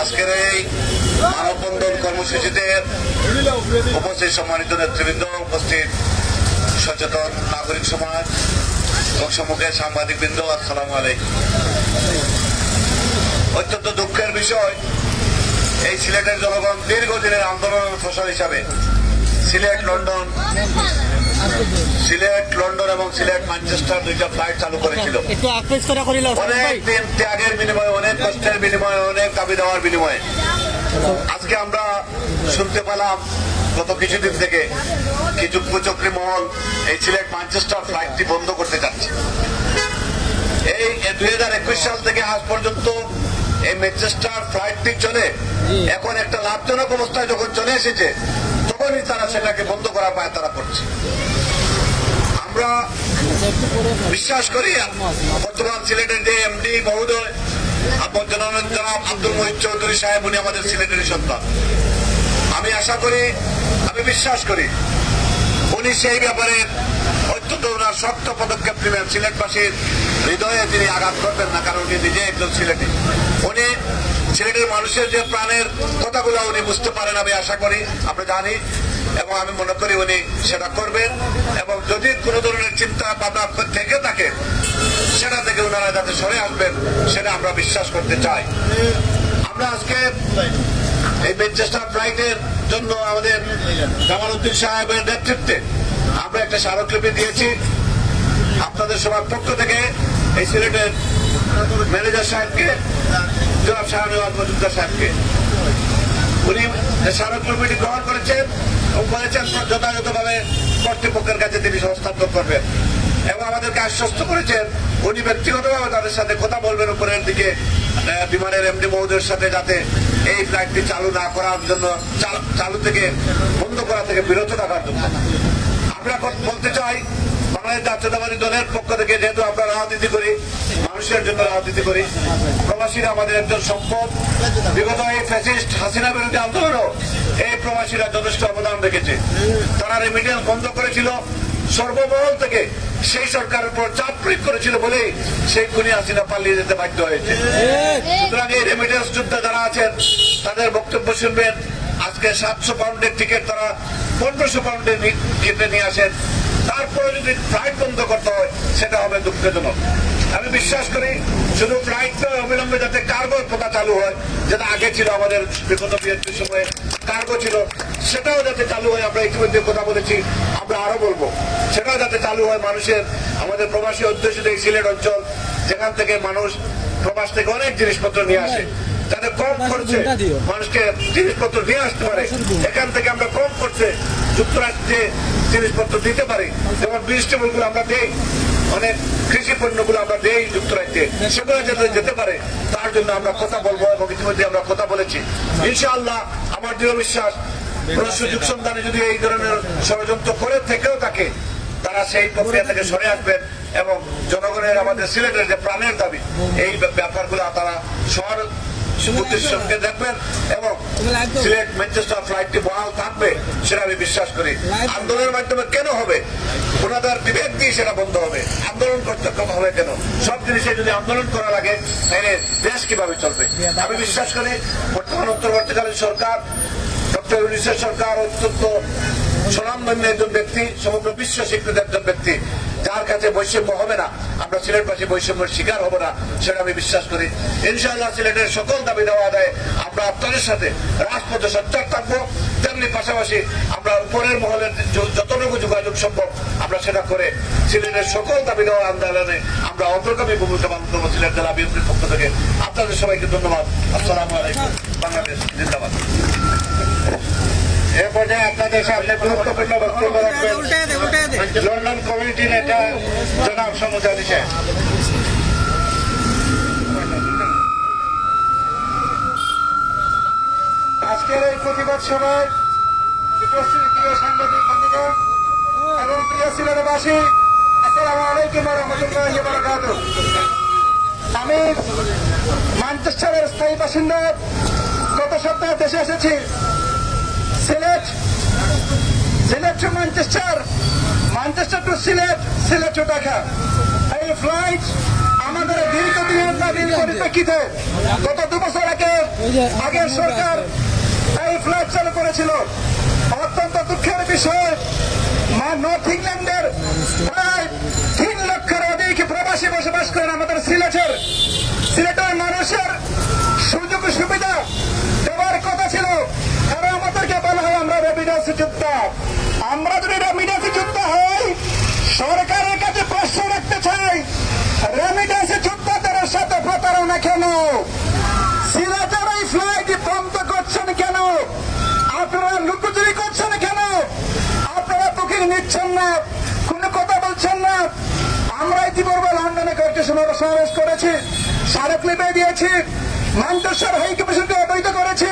আজকের এই মানববন্ধন কর্মসূচিতে উপস্থিত সম্মানিত নেতৃবৃন্দ, উপস্থিত সচেতন নাগরিক সমাজ এবং সম্মুখে সাংবাদিক বৃন্দ আসসালাম আলাইকুম। অত্যন্ত দুঃখের বিষয়, এই সিলেটের জনগণ দীর্ঘদিনের আন্দোলনের ফসল হিসাবে সিলেট, লন্ডন সিলেট লন্ডন এবং সিলেট ম্যানচেস্টার দুইটা ফ্লাইট চালু করেছিল। অনেক দিন ত্যাগের বিনিময়ে অনেক কষ্টের বিনিময়ে অনেক দাবি দেওয়ার বিনিময়ে। আজকে আমরা শুনতে পেলাম গত কিছুদিন থেকে কিছু কুচক্রি মহল এই সিলেট ম্যানচেস্টার ফ্লাইটটি বন্ধ করতে যাচ্ছে। এই দুই হাজার একুশ সাল থেকে আজ পর্যন্ত এই ম্যানচেস্টার ফ্লাইটটি চলে। এখন একটা লাভজনক অবস্থায় যখন চলে এসেছে তখনই তারা সেটাকে বন্ধ করার পায় তারা করছে। আমরা বিশ্বাস করি বর্তমান সিলেটের যে এমডি মহোদয় জনাব আব্দুল মহিদ চৌধুরী সাহেব, উনি আমাদের সিলেটের সন্তান। আমি আশা করি, আমি বিশ্বাস করি, উনি সেই ব্যাপারে অত্যন্ত ওনার শক্ত পদক্ষেপ নেবেন সিলেটবাসীর হৃদয়ে তিনি আঘাত করবেন না, কারণ উনি নিজে একজন সিলেটি। উনি সিলেটের মানুষের যে প্রাণের কথাগুলো উনি বুঝতে পারেন আমি আশা করি, আমরা জানি, এবং আমি মনে করি উনি সেটা করবেন, এবং যদি কোনো ধরনের চিন্তা ভাবনা থেকে থাকে, সেটা থেকে ওনারা যাতে সরে আসবেন, সেটা আমরা বিশ্বাস করতে চাই। আমরা আজকে এই ম্যানচেস্টার ফ্লাইটের জন্য আমাদের জামাল উদ্দিন সাহেবের নেতৃত্বে আমরা একটা স্মারকলিপি দিয়েছি। আপনাদের সবার পক্ষ থেকে এই সিলেটের ম্যানেজার সাহেবকে, জনাব শাহনওয়াজ মজুমদার সাহেবকে। উনি স্মারকলিপিটি গ্রহণ করেছেন এবং বলেছেন যথাযথভাবে কর্তৃপক্ষের কাছে তিনি হস্তান্তর করবেন। এবং আমাদেরকে আশ্বস্ত করেছেন, উনি ব্যক্তিগতভাবে তাদের সাথে কথা বলবেন উপরের দিকে বিমানের এমডি মহোদয়ের সাথে যাতে এই ফ্লাইটটি চালু না করার জন্য চালু থেকে বন্ধ করা থেকে বিরত থাকার জন্য। আমরা বলতে চাই বাংলাদেশ জাতীয়তাবাদী দলের পক্ষ থেকে যেহেতু আমরা রাজনীতি করি মানুষের জন্য রাজনীতি করি প্রবাসীরা আমাদের একজন সম্পদ। বিগত এই ফ্যাসিস্ট হাসিনা বিরোধী আন্দোলনও এই প্রবাসীরা যথেষ্ট অবদান রেখেছে। তারা রেমিটেন্স বন্ধ করেছিল সর্বমহল থেকে সেই সরকারের উপর চাপ প্রয়োগ করেছিল বলেই সেই খুনি হাসিনা পালিয়ে যেতে বাধ্য হয়েছে। সুতরাং এই রেমিটেন্স যোদ্ধা যারা আছেন তাদের বক্তব্য শুনবেন। আজকে সাতশো পাউন্ডের টিকিট তারা পনেরোশো পাউন্ডে কেটে নিয়ে আসেন। তারপরে যদি ফ্লাইট বন্ধ করতে হয়, সেটা হবে দুঃখজনক। আমি বিশ্বাস করি, শুধু ফ্লাইট অবিলম্বে যাতে কার্গো কথা চালু হয়, যেটা আগে ছিল আমাদের বিগত বিএনপির সময়ে কার্গো ছিল, সেটাও যাতে চালু হয়, আমরা ইতিমধ্যে কথা বলেছি, আমরা আরও বলব। সেটাও যাতে চালু হয় মানুষের, আমাদের প্রবাসী অধ্যুষিত এই সিলেট অঞ্চল, যেখান থেকে মানুষ প্রবাস থেকে অনেক জিনিসপত্র নিয়ে আসে। যাতে কম খরচে মানুষকে জিনিসপত্র নিয়ে আসতে পারে। এখান থেকে আমরা কম খরচে যুক্তরাষ্ট্রে জিনিসপত্র দিতে পারি। যেমন ভেজিটেবলগুলো আমরা দেই অনেক কৃষি পণ্যগুলো আমরা দেই যুক্তরাজ্যে। সেগুলো যাতে যেতে পারে তার জন্য আমরা কথা বলব এবং ইতিমধ্যে আমরা কথা বলেছি। ইনশাআল্লাহ আমার দৃঢ় বিশ্বাস কোন সুযোগ সন্ধানে যদি এই ধরনের ষড়যন্ত্র করে থেকেও থাকে তারা সেই প্রক্রিয়া থেকে সরে আসবেন এবং জনগণের আমাদের সিলেটের যে প্রাণের দাবি এই ব্যাপারগুলো তারা সবার বুদ্ধির সঙ্গে দেখবেন এবং সিলেট ম্যানচেস্টার ফ্লাইটটি বহাল থাকবে সেটা আমি বিশ্বাস করি। আন্দোলনের মাধ্যমে কেন হবে? ওনাদের বিবেক দিয়ে সেটা বন্ধ হবে। আন্দোলন করতে হবে কেন? সব জিনিসে যদি আন্দোলন করা লাগে, তাহলে দেশ কীভাবে চলবে? আমি বিশ্বাস করি বর্তমান অন্তর্বর্তীকালীন সরকার, ডক্টর ইউনিসেফ সরকার অত্যন্ত স্বনামধন্য একজন ব্যক্তি, সমগ্র বিশ্ব স্বীকৃত একজন ব্যক্তি। যার কাছে বৈষম্য হবে না? আমরা সিলেটবাসী বৈষম্যের শিকার হব না, সেটা আমি বিশ্বাস করি। ইনশাআল্লাহ সিলেটের সকল দাবি দেওয়া দেয় আমরা আপনাদের সাথে রাজপথে সচ্চার থাকব। তেমনি পাশাপাশি আমরা উপরের মহলের যতটুকু যোগাযোগ সম্ভব আমরা সেটা করে সিলেটের সকল দাবি দেওয়া আন্দোলনে আমরা অগ্রগামী ভূমিকা পালন করব সিলেট জেলা বিএনপির পক্ষ থেকে। আপনাদের সবাইকে ধন্যবাদ। আসসালামু আলাইকুম। বাংলাদেশ জিন্দাবাদ। এ পর্যায়ে আপনাদের সামনে গুরুত্বপূর্ণ বক্তব্য রাখবেন। লন্ডন কমিউনিটি নেতা জনাব সমুদ আলী সাহেব আজকের এই প্রতিবাদ সভায় উপস্থিত প্রিয় সাংবাদিক বন্ধুগণ এবং প্রিয় সিলেটবাসী আসসালামু আলাইকুম রহমতুল্লাহ বারাকাত আমি ম্যানচেস্টারের স্থায়ী বাসিন্দা গত সপ্তাহে দেশে এসেছি। Sylhet Sylhet to Manchester Manchester to Sylhet Sylhet to Dhaka এই ফ্লাইট আমাদের দীর্ঘদিনের দাবির পরিপ্রেক্ষিতে গত দু বছর আগে আগের সরকার এই ফ্লাইট চালু করেছিল। অত্যন্ত দুঃখের বিষয়, মা নর্থ ইংল্যান্ডের প্রায় তিন লক্ষের অধিক প্রবাসী বসবাস করেন আমাদের সিলেটের। সিলেটের মানুষের সুযোগ সুবিধা দেওয়ার কথা ছিল। তারা আমাদেরকে আমরা যোদ্ধা। আমরা যদি যোদ্ধা হই সরকারের কাছে প্রশ্ন রাখতে চাই যোদ্ধাদের সাথে প্রতারণা কেন? এই ফ্লাইট বন্ধ করছেন কেন? আপনারা করছেন কেন? আপনারা বুকিং নিচ্ছেন না, কোনো কথা বলছেন না। আমরা ইতিপূর্বে লন্ডনে কয়েকটি সমাবেশ করেছি, স্মারকলিপি দিয়েছি মান্টেশ্বর হাই কমিশনকে অবহিত করেছি।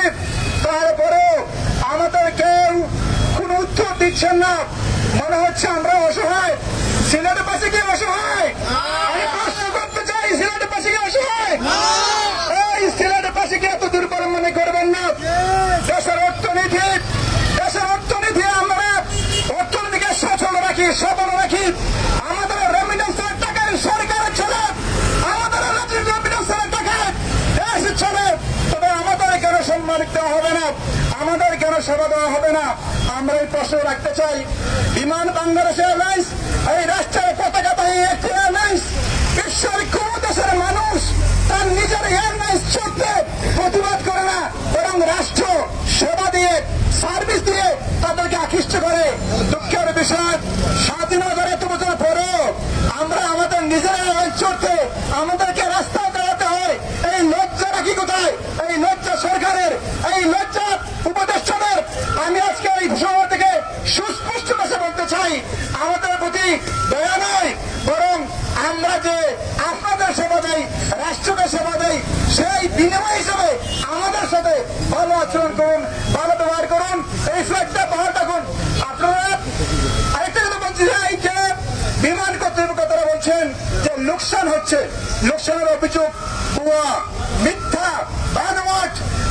তারপরেও আমাদের কেউ কোনো উত্তর দিচ্ছেন না। মনে হচ্ছে আমরা অসহায়। সিলেটের পাশে কি অসহায় আমি প্রশ্ন করতে চাই সিলেটের পাশে কি অসহায় এই সিলেটের পাশে কি এত দুর্বল মনে করবেন না। দেশের অর্থনীতি দেশের অর্থনীতি আমরা অর্থনীতিকে সচল রাখি সবল রাখি আমাদের রেমিডেন্সের টাকায় সরকার চলে আমাদের রেমিডেন্সের টাকায় দেশ চলে তবে আমাদের কেন সম্মানিত দেওয়া হবে না আমাদের কেন সেবা দেওয়া হবে না। আমরা এই প্রশ্ন রাখতে চাই। বিমান বাংলাদেশ এয়ারলাইন্স, এই রাষ্ট্রের পতাকা একটি এয়ারলাইন্স। বিশ্বের কোন দেশের মানুষ তার নিজের এয়ারলাইন্স চলতে প্রতিবাদ করে না, বরং রাষ্ট্র সেবা দিয়ে, সার্ভিস দিয়ে তাদেরকে আকৃষ্ট করে। দুঃখের বিষয়, স্বাধীনতার এত বছর পরেও আমরা আমাদের নিজের এয়ারলাইন্স চড়তে আমাদেরকে রাস্তায় দাঁড়াতে হয় এই লজ্জা রাখি কোথায় এই লজ্জা সরকারের এই লজ্জা উপদেষ্টাদের আমি আজকে এই সময় থেকে সুস্পষ্ট ভাষা চাই আমাদের প্রতি দয়া নয় বরং আমরা যে আপনাদের সেবা দেই, রাষ্ট্রকে সেবা দেই, সেই বিনিময় হিসেবে আমাদের সাথে ভালো আচরণ করুন, ভালো ব্যবহার করুন, এই ফ্ল্যাগটা ভালো থাকুন আপনারা বিমান বলছেন যে লোকসান হচ্ছে, লোকসানের অভিযোগ, ভুয়া, মিথ্যা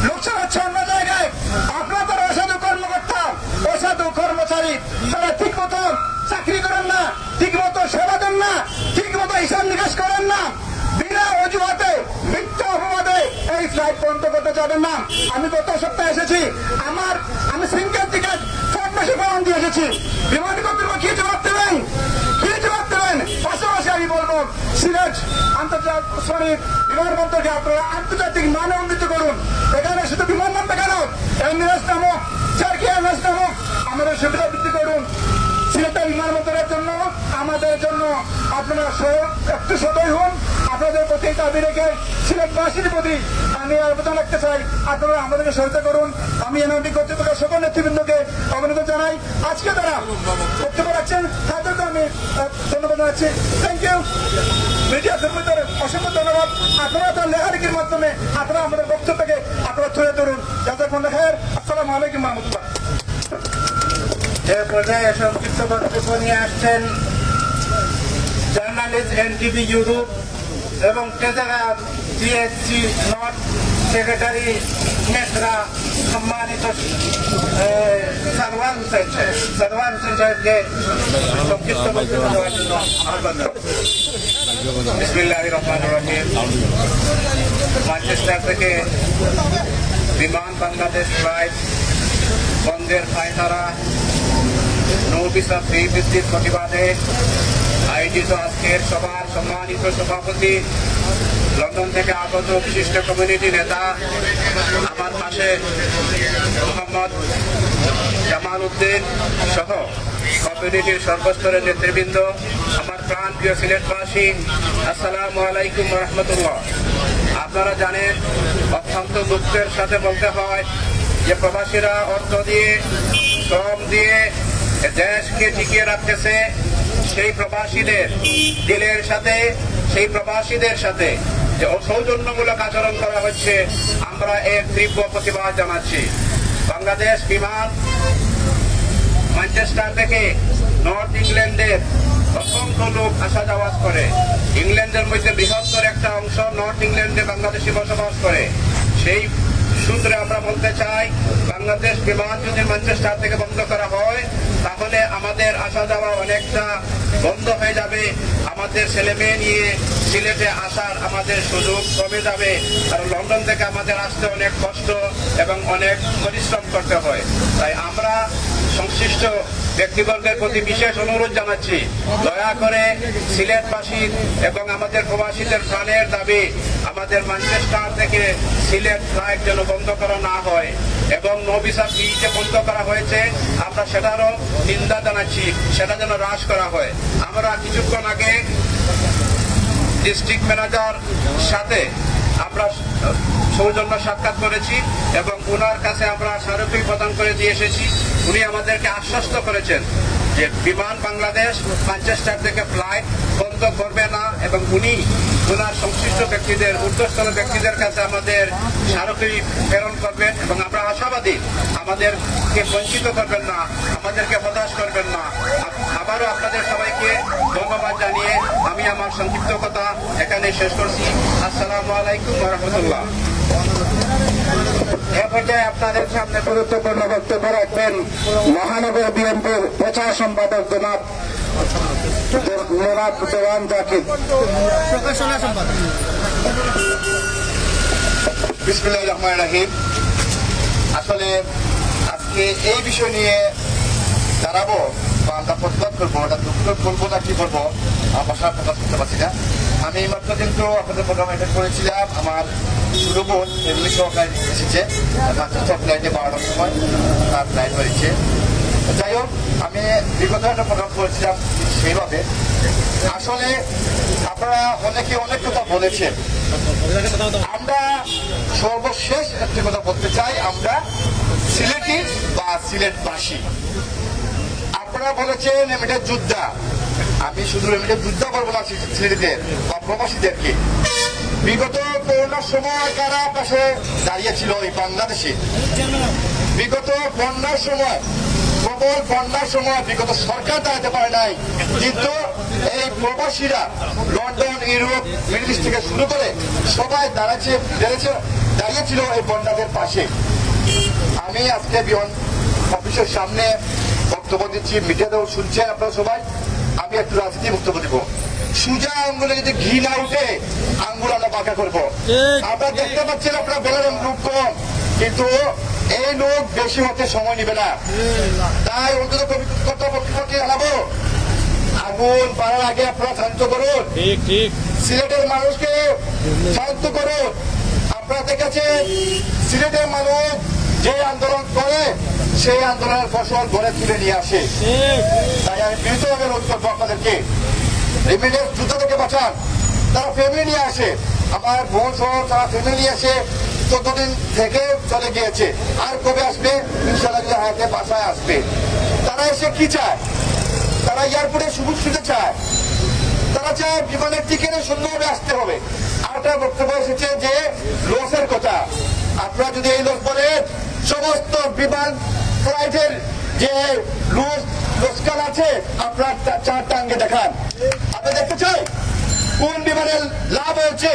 লোকসান হচ্ছে অন্য জায়গায়। আপনাদের কর্মচারী, তারা ঠিক মতো চাকরি করেন না ঠিক মতো সেবা দেন না ঠিক মতো হিসাব নিকাশ করেন না। বিনা অজুহাতে, মিথ্যা অপবাদে এই ফ্লাইট বন্ধ করতে যাবেন না। আমি গত সপ্তাহে এসেছি। আমার, আমি সিঙ্গেল টিকেট সব মাসে প্রমাণ দিয়ে এসেছি। বিমান কর্তৃপক্ষ কি জবাব দেবেন? কি জবাব দেবেন? পাশাপাশি আমি বলব, সিলেট আন্তর্জাতিক সরি বিমানবন্দরকে আপনারা আন্তর্জাতিক মানে উন্নীত করুন। এখানে শুধু বিমান নামবে কেন? এমএস নামক চারকি এমএস নামক আমাদের সুবিধা বৃদ্ধি করুন। সিলেটের বিমানবন্দরের জন্য, আমাদের জন্য আপনারা একটু সদয় হন। আপনাদের প্রতি দাবি রেখে সিলেটবাসীর প্রতি আমি আবেদন রাখতে চাই। আপনারা আমাদেরকে সহায়তা করুন। আমি এনআরডি কর্তৃপক্ষের সকল নেতৃবৃন্দকে অভিনন্দন জানাই। আজকে তারা বক্তব্য রাখছেন তাদেরকে আমি ধন্যবাদ জানাচ্ছি। থ্যাংক ইউ মিডিয়া কর্মীদের অসংখ্য ধন্যবাদ। আপনারা তার লেখালেখির মাধ্যমে আপনারা আমাদের বক্তব্যকে আপনারা তুলে ধরুন। যাদের কোন লেখার আসসালামু আলাইকুম রহমতুল্লাহ। যে পর্যায়ে সংক্ষিপ্ত বক্তব্য নিয়ে আসছেন জার্নালিস্ট এনটিভি ইউরোপ এবং তেজারা জিএসসি নর্থ সেক্রেটারি মেসরা সম্মানিত সারওয়ান হোসেন সারওয়ান হোসেন সাহেবকে সংক্ষিপ্ত বক্তব্য দেওয়ার থেকে বিমান বাংলাদেশ ফ্লাইট বন্ধের পায়তারা নৌবিসা ফি বৃদ্ধির প্রতিবাদে আয়োজিত আজকের সভার সম্মানিত সভাপতি, লন্ডন থেকে আগত বিশিষ্ট কমিউনিটি নেতা, আমার পাশে মোহাম্মদ জামাল উদ্দিন সহ কমিউনিটির সর্বস্তরের নেতৃবৃন্দ, আমার প্রাণ প্রিয় সিলেটবাসী, আসসালামু আলাইকুম রহমতুল্লাহ। আপনারা জানেন, অত্যন্ত দুঃখের সাথে বলতে হয় যে প্রবাসীরা অর্থ দিয়ে, শ্রম দিয়ে দেশকে টিকিয়ে রাখতেছে সেই প্রবাসীদের দিলের সাথে, সেই প্রবাসীদের সাথে যে সৌজন্যমূলক আচরণ করা হচ্ছে, আমরা এর তীব্র প্রতিবাদ জানাচ্ছি। বাংলাদেশ বিমান ম্যানচেস্টার থেকে নর্থ ইংল্যান্ডের অসংখ্য লোক আসা যাওয়া করে। ইংল্যান্ডের মধ্যে বৃহত্তর একটা অংশ নর্থ ইংল্যান্ডে বাংলাদেশি বসবাস করে। সেই সূত্রে আমরা বলতে চাই, বাংলাদেশ বিমান যদি ম্যানচেস্টার থেকে বন্ধ করা হয় তাহলে আমাদের আসা যাওয়া অনেকটা বন্ধ হয়ে যাবে। আমাদের ছেলে মেয়ে নিয়ে সিলেটে আসার আমাদের সুযোগ কমে যাবে। আর লন্ডন থেকে আমাদের আসতে অনেক কষ্ট এবং অনেক পরিশ্রম করতে হয়। তাই আমরা সংশ্লিষ্ট ব্যক্তিবর্গের প্রতি বিশেষ অনুরোধ জানাচ্ছি, দয়া করে সিলেটবাসীর এবং আমাদের প্রবাসীদের প্রাণের দাবি, আমাদের ম্যানচেস্টার থেকে সিলেট ফ্লাইট যেন বন্ধ করা না হয়। এবং নবিসার ফি বন্ধ করা হয়েছে, আমরা সেটারও নিন্দা জানাচ্ছি, সেটা যেন হ্রাস করা হয়। আমরা কিছুক্ষণ আগে ডিস্ট্রিক্ট ম্যানেজার সাথে আমরা সৌজন্য সাক্ষাৎ করেছি এবং ওনার কাছে আমরা স্মারকী প্রদান করে দিয়ে এসেছি। উনি আমাদেরকে আশ্বস্ত করেছেন। যে বিমান বাংলাদেশ ম্যানচেস্টার থেকে ফ্লাইট বন্ধ করবে না এবং উনি ওনার সংশ্লিষ্ট ব্যক্তিদের ঊর্ধ্বস্তন ব্যক্তিদের কাছে আমাদের স্মারকী প্রেরণ করবেন এবং আমরা আশাবাদী আমাদেরকে বঞ্চিত করবেন না, আমাদেরকে হতাশ করবেন না। আবারও আপনাদের সবাইকে ধন্যবাদ জানিয়ে আমি আমার সংক্ষিপ্ত কথা এখানে শেষ করছি। আসসালামু আলাইকুম রহমতুল্লাহ। এ আপনাদের সামনে গুরুত্বপূর্ণ বক্তব্য রাখবেন। মহানগর বিএনপির প্রচার সম্পাদক জনাব জনাব দেওয়ান জাকির। প্রকাশনা সম্পাদক। বিসমুল্লাহ রহমান রাহিম। আসলে আজকে এই বিষয় নিয়ে দাঁড়াবো বা আমরা প্রতিবাদ করব এটা দুঃখ করব না কি করব আমার ভাষা প্রকাশ করতে পারছি না। আমি এইমাত্র কিন্তু আপনাদের প্রোগ্রাম অ্যাটেন্ড করেছিলাম। আমার বোন ফ্যামিলি সহকারে এসেছে মাস্টার ফ্লাইটে বারোটার সময় তার ফ্লাইট বেরিয়েছে যাই হোক আমি বিগত একটা প্রোগ্রাম করেছিলাম সেইভাবে আসলে আপনারা অনেকে অনেক কথা বলেছেন আমরা সর্বশেষ একটি কথা বলতে চাই আমরা সিলেটি বা সিলেটবাসী আপনারা বলেছেন এমনিটা যোদ্ধা আমি শুধু এমনিটা যোদ্ধা বলব না সিলেটিদের বা প্রবাসীদেরকে বিগত করোনার সময় কারা পাশে দাঁড়িয়েছিল এই বাংলাদেশে? বিগত বন্যার সময়, প্রবল বন্যার সময় বিগত সরকার দাঁড়াতে পারে নাই। কিন্তু এই প্রবাসীরা লন্ডন, ইউরোপ, মিডল থেকে শুরু করে সবাই দাঁড়াচ্ছে দাঁড়িয়েছে দাঁড়িয়েছিল এই বন্যাদের পাশে। আমি আজকে বিমান অফিসের সামনে বক্তব্য দিচ্ছি, মিডিয়াতেও শুনছেন আপনারা সবাই। আমি একটু রাজনীতি বক্তব্য দিব। সুজা আঙ্গুলে যদি ঘি না উঠে আঙ্গুল আমরা বাঁকা করব। আমরা দেখতে পাচ্ছেন আপনারা বলেন লোক কম কিন্তু এই লোক বেশি হতে সময় নিবে না। তাই অন্তত কর্তৃপক্ষকে জানাব। আগুন পাড়ার আগে আপনারা শান্ত করুন। সিলেটের মানুষকে শান্ত করুন। আপনারা দেখেছেন সিলেটের মানুষ যে আন্দোলন করে সেই আন্দোলনের ফসল ঘরে তুলে নিয়ে আসে। তাই আমি বিনীতভাবে অনুরোধ করব আপনাদেরকে রেমিডেন্স যুদ্ধ থেকে বাঁচান। তারা ফ্যামিলি নিয়ে আসে। আমার বোন সহ তারা ফ্যামিলি নিয়ে আসে। চোদ্দ দিন থেকে চলে গিয়েছে। আর কবে আসবে? ইনশাল্লাহ হায়াতে বাসায় আসবে। তারা এসে কি চায়? তারা এয়ারপোর্টে সুযোগ সুবিধা চায়। তারা চায় বিমানের টিকিটে সুন্দরভাবে আসতে হবে। আরেকটা বক্তব্য এসেছে যে, লসের কথা। আপনারা যদি এই লস বলেন, সমস্ত বিমান ফ্লাইটের যে লুজ লোকসান আছে, আপনার চা- চারটা আঙ্গে দেখান। আপনি দেখতে চাই? কোন বিমানের লাভ হয়েছে?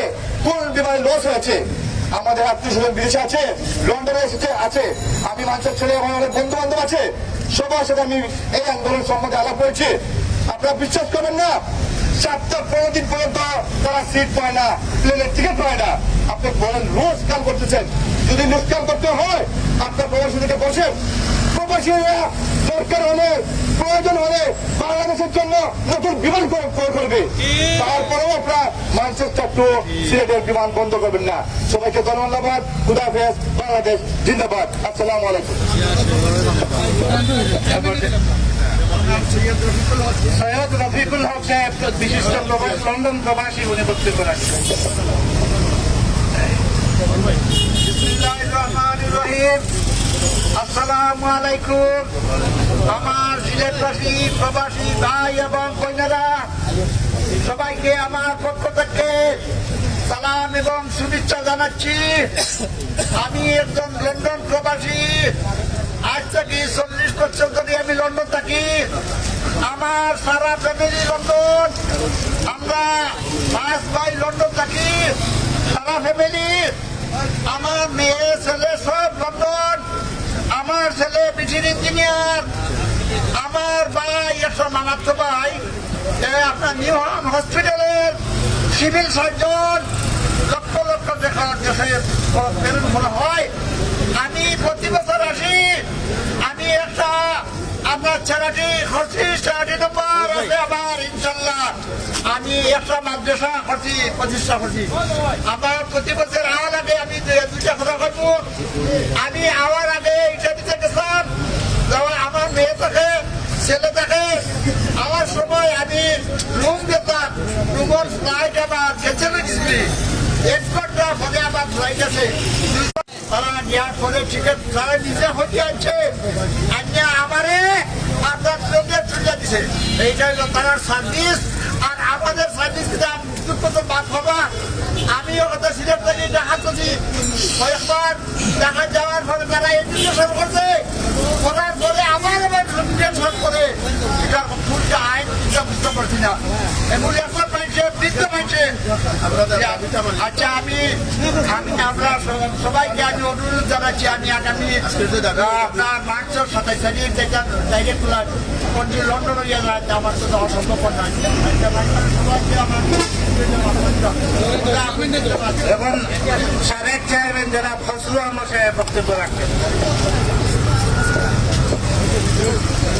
কোন বিমানের লস হয়েছে? আমাদের আত্মীয় স্বজন বিদেশে আছে, লন্ডনে এসেছে, আছে। আমি মানুষের ছেলে আমার অনেক বন্ধু বান্ধব আছে। সবার সাথে আমি এই আন্দোলন সম্বন্ধে আলাপ করেছি। আপনারা বিশ্বাস করবেন না চারটা পনেরো দিন পর্যন্ত তারা সিট পায় না প্লেনের টিকিট পায় না। আপনি বলেন রোজ কাল করতেছেন। যদি রোজ কাল করতে হয়, আপনার প্রবাসী থেকে বসেন। প্রবাসীরা দরকার হলে প্রয়োজন হলে বাংলাদেশের জন্য নতুন বিমান করে- করে করবে। তারপরেও আপনারা ম্যানচেস্টার টু সিলেটের বিমান বন্ধ করবেন না। সবাইকে ধন্যবাদ। খুদাফেজ বাংলাদেশ জিন্দাবাদ। আসসালামু আলাইকুম। সৈয়দ রফিকুল হক সাহেব বিশিষ্ট প্রবাস লন্ডন প্রবাসী উনি বক্তব্য রাখছেন। বিসমিল্লাহির রহমানির রহিম। আসসালামু আলাইকুম। আমার সিলেটবাসী প্রবাসী ভাই এবং কন্যারা, সবাইকে আমার পক্ষ থেকে সালাম এবং শুভেচ্ছা জানাচ্ছি। আমি একজন লন্ডন প্রবাসী। আজ থেকে চল্লিশ বছর ধরে আমি লন্ডন থাকি। আমার সারা ফ্যামিলি লন্ডন। আমরা পাঁচ ভাই লন্ডন থাকি। সারা ফ্যামিলি আমার মেয়ে, ছেলে সব লন্ডন। আমার ছেলে ব্রিটিশ ইঞ্জিনিয়ার। আমার ভাই একশো মামাত্র ভাই আপনার নিউ হসপিটালের সিভিল সার্জন। লক্ষ লক্ষ টাকা দেশে প্রেরণ করা হয়। আমি প্রতি বছর আসি। আমি একটা আপনার ছেলেটি করছি চ্যারিটি নম্বর আছে আমার ইনশাল্লাহ। আমি একটা মাদ্রাসা করছি প্রতিষ্ঠা করছি। আমার প্রতি বছর আওয়ার আগে আমি দুইটা কথা করব আমি আওয়ার আগে এটা দিতে গেছিলাম যেমন আমার মেয়ে থাকে ছেলে থাকে আমার সময় আমি রুম দিতাম রুমের ফ্লাইট আমার ক্যান্সেল গেছিলি এক ঘণ্টা পরে আমার ফ্লাইট আছে। তারা নেওয়ার পরে টিকিট তারা নিজে হতে আনছে। আনিয়া আমারে আপনার ট্রেনে তুলে দিছে। এইটা হলো তার সার্ভিস আর আমাদের সার্ভিস কিন্তু বাদ হবা আমিও কথা সিলেট থেকে দেখা করছি। কয়েকবার দেখা যাওয়ার ফলে তারা এডুকেশন করছে। করার পরে আবার টেনশন করে, এটা ফুলটা আইন বুঝতে পারছি না। এগুলি এখন পাইছে বৃদ্ধ পাইছে আচ্ছা আমি আমি আমরা সব- সবাইকে আমি অনুরোধ জানাচ্ছি আমি আগামী আপনার মার্চ সাতাইশ তারিখ যেটা ডাইরেক্ট ফ্লাইট কোনটি লন্ডন হইয়া যায় তা আমার তো অসম্ভব নয়। সবাইকে আমার এখন সাবেক চেয়ারম্যান যারা ফসলু সাহেব বক্তব্য রাখবেন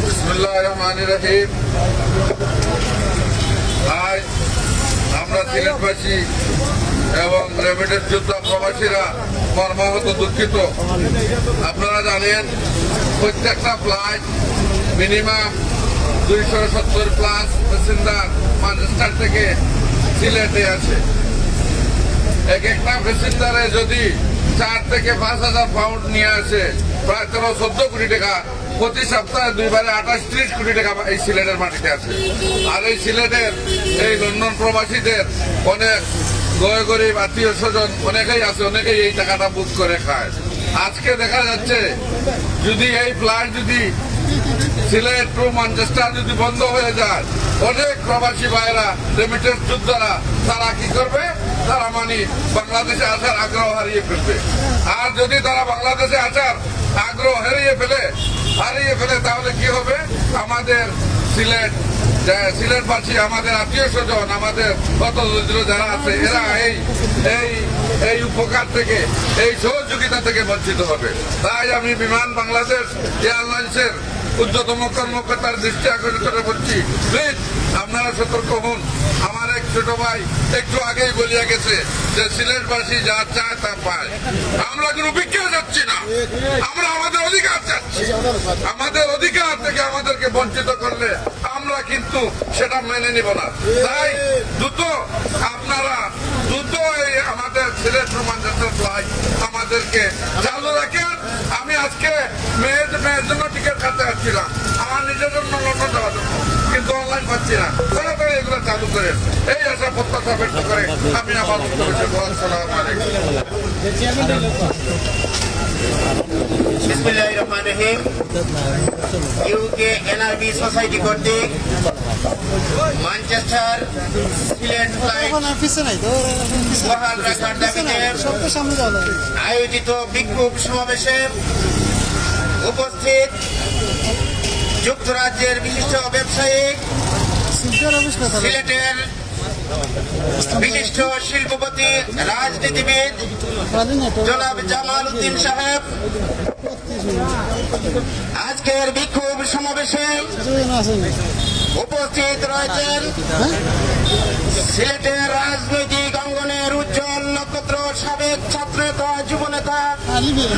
বিসমুল্লাহ রহমান রহিম। আজ আমরা সিলেটবাসী এবং রেমিডের যোদ্ধা প্রবাসীরা মর্মাহত দুঃখিত। আপনারা জানেন, প্রত্যেকটা ফ্লাইট মিনিমাম দুইশো সত্তর প্লাস প্যাসেঞ্জার ম্যানচেস্টার থেকে সিলেটে আছে এক একটা প্যাসেঞ্জারে যদি চার থেকে পাঁচ হাজার পাউন্ড নিয়ে আসে। প্রায় তেরো, চোদ্দ কোটি টাকা। প্রতি সপ্তাহে দুইবারে আঠাশ, ত্রিশ কোটি টাকা এই সিলেটের মাটিতে আছে। আর এই সিলেটের এই লন্ডন প্রবাসীদের অনেক গয় গরিব, আত্মীয় স্বজন অনেকেই আছে, অনেকেই এই টাকাটা বুক করে খায়। আজকে দেখা যাচ্ছে, যদি এই ফ্লাট যদি সিলেট টু ম্যানচেস্টার যদি বন্ধ হয়ে যায়, অনেক প্রবাসী ভাইরা রেমিটেন্স যোদ্ধারা, তারা কি করবে? তারা মানে বাংলাদেশে আসার আগ্রহ হারিয়ে ফেলবে। আর যদি তারা বাংলাদেশে আসার আগ্রহ হারিয়ে ফেলে হারিয়ে ফেলে, তাহলে কি হবে? আমাদের সিলেট সিলেটবাসী, আমাদের আত্মীয় স্বজন, আমাদের কত দরিদ্র যারা আছে, এরা এই এই এই উপকার থেকে, এই সহযোগিতা থেকে বঞ্চিত হবে। তাই আমি বিমান বাংলাদেশ এয়ারলাইন্সের উচ্চতম কর্মকর্তার দৃষ্টি আকর্ষণ করে বলছি প্লিজ আপনারা সতর্ক হন। আমার এক ছোট ভাই একটু আগেই বলিয়া গেছে যে, সিলেটবাসী যা চায় তা পায়। আমরা কোনো বিক্রিয়া যাচ্ছি না। আমরা আমাদের অধিকার চাচ্ছি। আমাদের অধিকার থেকে আমাদেরকে বঞ্চিত করলে আমরা কিন্তু সেটা মেনে নিব না। তাই দ্রুত আপনারা দ্রুত এই আমাদের সিলেট ফ্লাইট আমাদেরকে চালু রাখেন। আমি আজকে মেয়ের মেয়ের জন্য টিকিট কাটতে যাচ্ছিলাম। আমার নিজের জন্য লন্ডন যাওয়ার জন্য। কিন্তু অনলাইন পাচ্ছি না। তাড়াতাড়ি এগুলো চালু করে এই আশা, প্রত্যাশা ব্যক্ত করে আমি করলাম। আসসালামু ইউকে এনআরবি সোসাইটি কর্তৃক ম্যানচেস্টার সিলেট। বহাল রাখার দাবিতে আয়োজিত বিক্ষোভ সমাবেশে উপস্থিত যুক্তরাজ্যের বিশিষ্ট ব্যবসায়ী সিলচার অফিস কথা বলে। সিলেটের বিশিষ্ট শিল্পপতি রাজনীতিবিদ জনাব জামাল উদ্দিন সাহেব। আজকের বিক্ষোভ সমাবেশে উপস্থিত রয়েছেন সিলেটের রাজনৈতিক অঙ্গনের উজ্জ্বল নক্ষত্র সাবেক ছাত্র নেতা যুব নেতা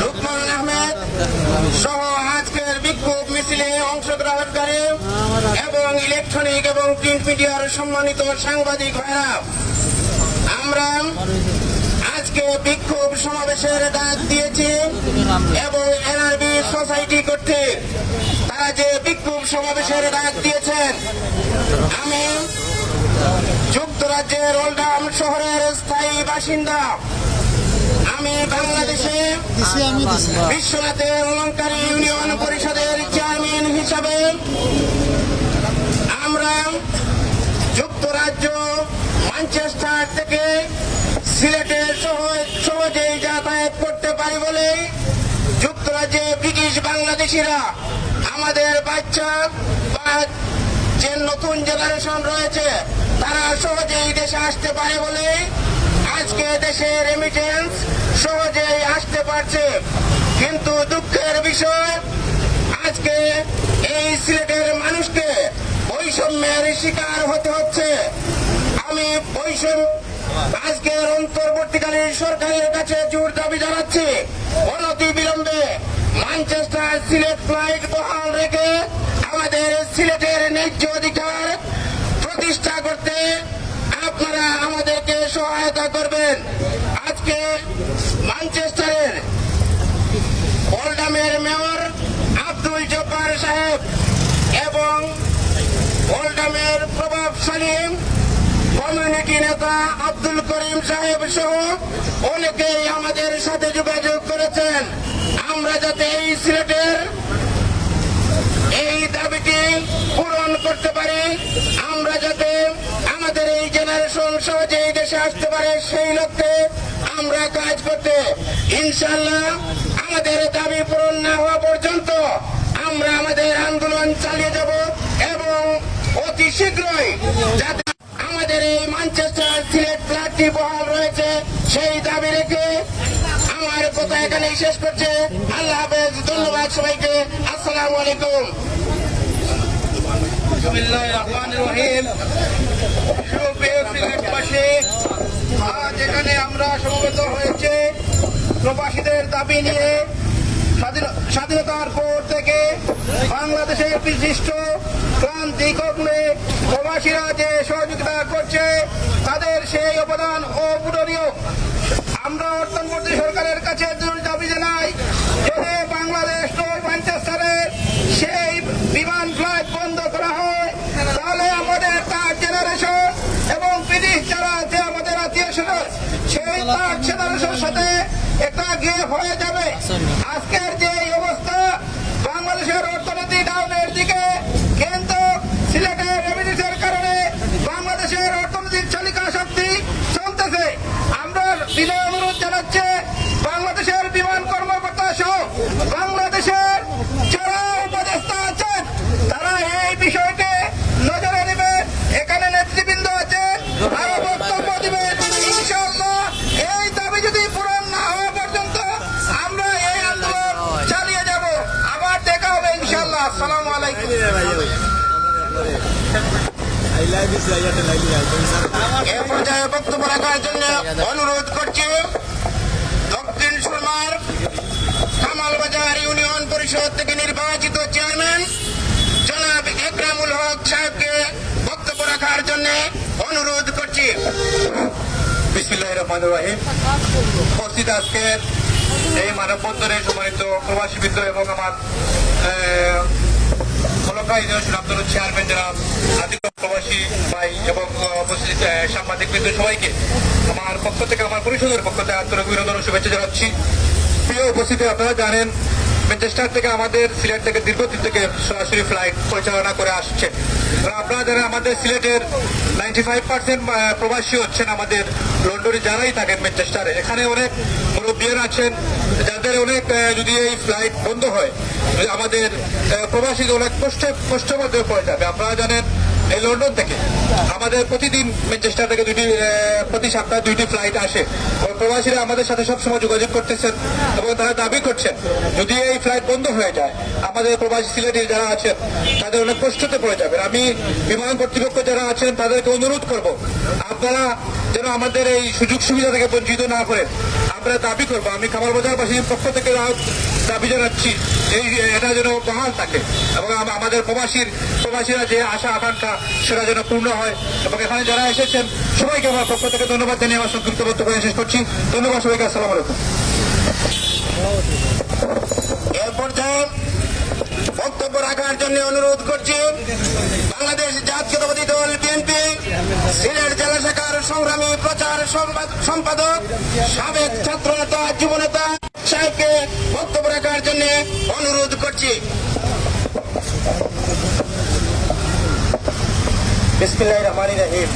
লুকমান আহমেদ সহ আজকের বিক্ষোভ মিছিলে অংশগ্রহণকারী এবং ইলেকট্রনিক এবং প্রিন্ট মিডিয়ার সম্মানিত সাংবাদিক ভাইরা। আমরা আজকে বিক্ষোভ সমাবেশের ডাক দিয়েছি এবং এনআরবি সোসাইটি কর্তৃক তারা যে বিক্ষোভ সমাবেশের ডাক দিয়েছেন, আমি যুক্তরাজ্যের ওল্ডাম শহরের স্থায়ী বাসিন্দা। আমি বাংলাদেশে বিশ্বনাথের অলঙ্কারী ইউনিয়ন পরিষদের চেয়ারম্যান হিসাবে আমরা যুক্তরাজ্য ম্যানচেস্টার থেকে সিলেটে সহজ- সহজেই যাতায়াত করতে পারি বলে যুক্তরাজ্যে ব্রিটিশ বাংলাদেশিরা আমাদের বাচ্চা বা যে নতুন জেনারেশন রয়েছে, তারা সহজেই দেশে আসতে পারে বলে আজকে দেশে রেমিটেন্স সহজেই আসতে পারছে। কিন্তু দুঃখের বিষয়, আজকে এই সিলেটের মানুষকে বৈষম্যের শিকার হতে হচ্ছে। আমি বৈষম্য, আজকের অন্তর্বর্তীকালীন সরকারের কাছে জোর দাবি জানাচ্ছি। অনতি বিলম্বে ম্যানচেস্টার সিলেট ফ্লাইট বহাল রেখে আমাদের সিলেটের ন্যায্য অধিকার প্রতিষ্ঠা করতে আপনারা আমাদেরকে সহায়তা করবেন। আজকে ম্যানচেস্টারের ওল্ডামের মেয়র আব্দুল জব্বার সাহেব এবং ওল্ডামের প্রভাবশালী কমিউনিটি নেতা আব্দুল করিম সাহেব সহ অনেকেই আমাদের সাথে যোগাযোগ করেছেন। আমরা যাতে এই সিলেটের এই দাবিটি পূরণ করতে পারি, আমরা যাতে আমাদের এই জেনারেশন সহজেই দেশে আসতে পারে সেই লক্ষ্যে আমরা কাজ করতে ইনশাল্লাহ আমাদের দাবি পূরণ না হওয়া পর্যন্ত আমরা আমাদের আন্দোলন চালিয়ে যাব এবং অতি শীঘ্রই যাতে আমাদের এই ম্যানচেস্টার সিলেট ফ্ল্যাটটি বহাল রয়েছে, সেই দাবি রেখে আমার এখানেই শেষ করছে। আল্লাহ হাফেজ, ধন্যবাদ সবাইকে। আলাইকুম। প্রবাসীদের দাবি নিয়ে। স্বাধীন- স্বাধীনতার পর থেকে বাংলাদেশের বিশিষ্ট কর্মে প্রবাসীরা যে সহযোগিতা করছে, তাদের সেই অবদান অপূরণীয় আমরা অর্থমন্ত্রী সরকারের কাছে জোর দাবি জানাই যে বাংলাদেশ টু ম্যানচেস্টারের সেই বিমান ফ্লাইট বন্ধ করা হয় তাহলে আমাদের তার জেনারেশন এবং বিদেশ যারা আছে আমাদের আত্মীয় স্বজন সেই তার জেনারেশনের সাথে একটা গেপ হয়ে যাবে। আজকের যে অবস্থা বাংলাদেশের অর্থনীতি ডাউনের দিকে কিন্তু সিলেটের রেমিডিসের কারণে বাংলাদেশের অর্থনৈতিক চালিকা শক্তি চলতেছে আমরা বিনয় অনুরোধ জানাচ্ছে বাংলাদেশের বিমান কর্মকর্তা সহ বাংলাদেশের যারা উপদেষ্টা আছেন তারা এই বিষয়টি নজরে নেবেন এখানে নেতৃবৃন্দ আছেন আরও বক্তব্য দিবেন ইনশাআল্লাহ এই দাবি যদি পূরণ না হওয়া পর্যন্ত আমরা এই আন্দোলন চালিয়ে যাব আবার দেখা হবে ইনশাআল্লাহ আসসালামু আলাইকুম বক্তব্য রাখার জন্য অনুরোধ করছি দক্ষিণ সুরমার কামালবাজার ইউনিয়ন পরিষদ থেকে নির্বাচিত চেয়ারম্যান জনাব একরামুল হক সাহেবকে বক্তব্য রাখার জন্য অনুরোধ করছি। বিসমিল্লাহ রহমান রহিম। উপস্থিত আজকের এই মানববন্ধনে সম্মানিত প্রবাসী সুনামদল চেয়ারম্যান যারা আদিত্য প্রবাসী ভাই এবং সাংবাদিক বৃন্দ সবাইকে আমার পক্ষ থেকে, আমার পরিষদের পক্ষ থেকে আন্তরিক অভিনন্দন শুভেচ্ছা জানাচ্ছি। প্রিয় উপস্থিতি, আপনারা জানেন ম্যানচেস্টার থেকে আমাদের সিলেট থেকে দীর্ঘদিন থেকে সরাসরি ফ্লাইট পরিচালনা করে আসছে। আপনারা জানেন, আমাদের সিলেটের নাইনটি ফাইভ পার্সেন্ট প্রবাসী হচ্ছেন আমাদের লন্ডনে যারাই থাকেন ম্যানচেস্টারে এখানে অনেক মুরব্বীরা আছেন, যাদের অনেক যদি এই ফ্লাইট বন্ধ হয় আমাদের প্রবাসীদের অনেক কষ্টে কষ্টের মধ্যে পড়ে যাবে। আপনারা জানেন এই লন্ডন থেকে। আমাদের প্রতিদিন ম্যানচেস্টার থেকে দুটি প্রতি সপ্তাহে দুইটি ফ্লাইট আসে। প্রবাসীরা আমাদের সাথে সবসময় যোগাযোগ করতেছেন এবং তারা দাবি করছেন, যদি এই ফ্লাইট বন্ধ হয়ে যায়, আমাদের প্রবাসী সিলেটি যারা আছেন, তাদের অনেক কষ্টতে পড়ে যাবে আমি বিমান কর্তৃপক্ষ যারা আছেন, তাদেরকে অনুরোধ করব, আপনারা যেন আমাদের এই সুযোগ সুবিধা থেকে বঞ্চিত না করেন। আমরা দাবি করব, আমি খাবার বাজারবাসীর পক্ষ থেকে দাবি জানাচ্ছি এই এটা যেন বহাল থাকে। এবং আমাদের প্রবাসীর প্রবাসীরা যে আশা, আকাঙ্ক্ষা, সেটা যেন পূর্ণ হয়। এবং এখানে যারা এসেছেন, সবাইকে আমার পক্ষ থেকে ধন্যবাদ জানিয়ে আমার সংক্ষিপ্ত বক্তব্য শেষ করছি। ধন্যবাদ সবাইকে, আসসালামু আলাইকুম। এ পর্যায়ে বক্তব্য রাখার জন্য অনুরোধ করছি, বাংলাদেশ জাতীয়তাবাদী দল বিএনপি, সিলেট জেলা শাখার সংগ্রামী প্রচার সম্পাদক, সাবেক ছাত্র নেতা যুব নেতা সাহেবকে বক্তব্য রাখার জন্য অনুরোধ করছি। বিসমিল্লাহির রহমানির রহিম।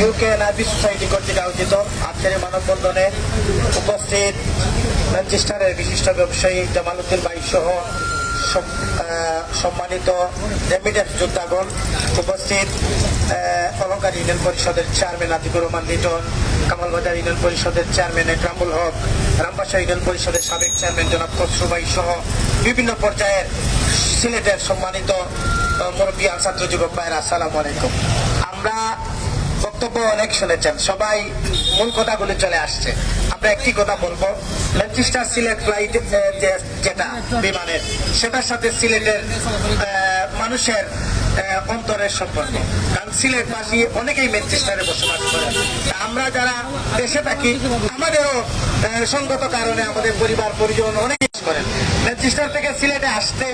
ইউকে নাবি সোসাইটি কর্তৃক আয়োজিত আজকের মানববন্ধনে উপস্থিত ম্যানচেস্টারের বিশিষ্ট ব্যবসায়ী জামালউদ্দিন ভাই সহ সম্মানিত রেমিডেন্স যোদ্ধাগণ, উপস্থিত অলঙ্কার ইউনিয়ন পরিষদের চেয়ারম্যান আতিকুর রহমান লিটন, কামালবাজার ইউনিয়ন পরিষদের চেয়ারম্যান একরামুল হক রামবাসা ইউনিয়ন পরিষদের সাবেক চেয়ারম্যান জনাব খসরুবাই সহ বিভিন্ন পর্যায়ের সিলেটের সম্মানিত আহ, ছাত্র যুবক ভাইয়ের আসসালামু আলাইকুম। আমরা বক্তব্য অনেক শুনেছেন সবাই মূল কথাগুলি চলে আসছে। আমরা একটি কথা বলব ম্যানচেস্টার সিলেট ফ্লাইট যেটা বিমানের সেটার সাথে সিলেটের মানুষের অন্তরের সম্পর্ক। কারণ সিলেটবাসী অনেকেই ম্যানচেস্টারে বসবাস করেন। আমরা যারা দেশে থাকি আমাদেরও সঙ্গত কারণে আমাদের পরিবার পরিজন অনেক করেন। ম্যানচেস্টার থেকে সিলেটে আসতে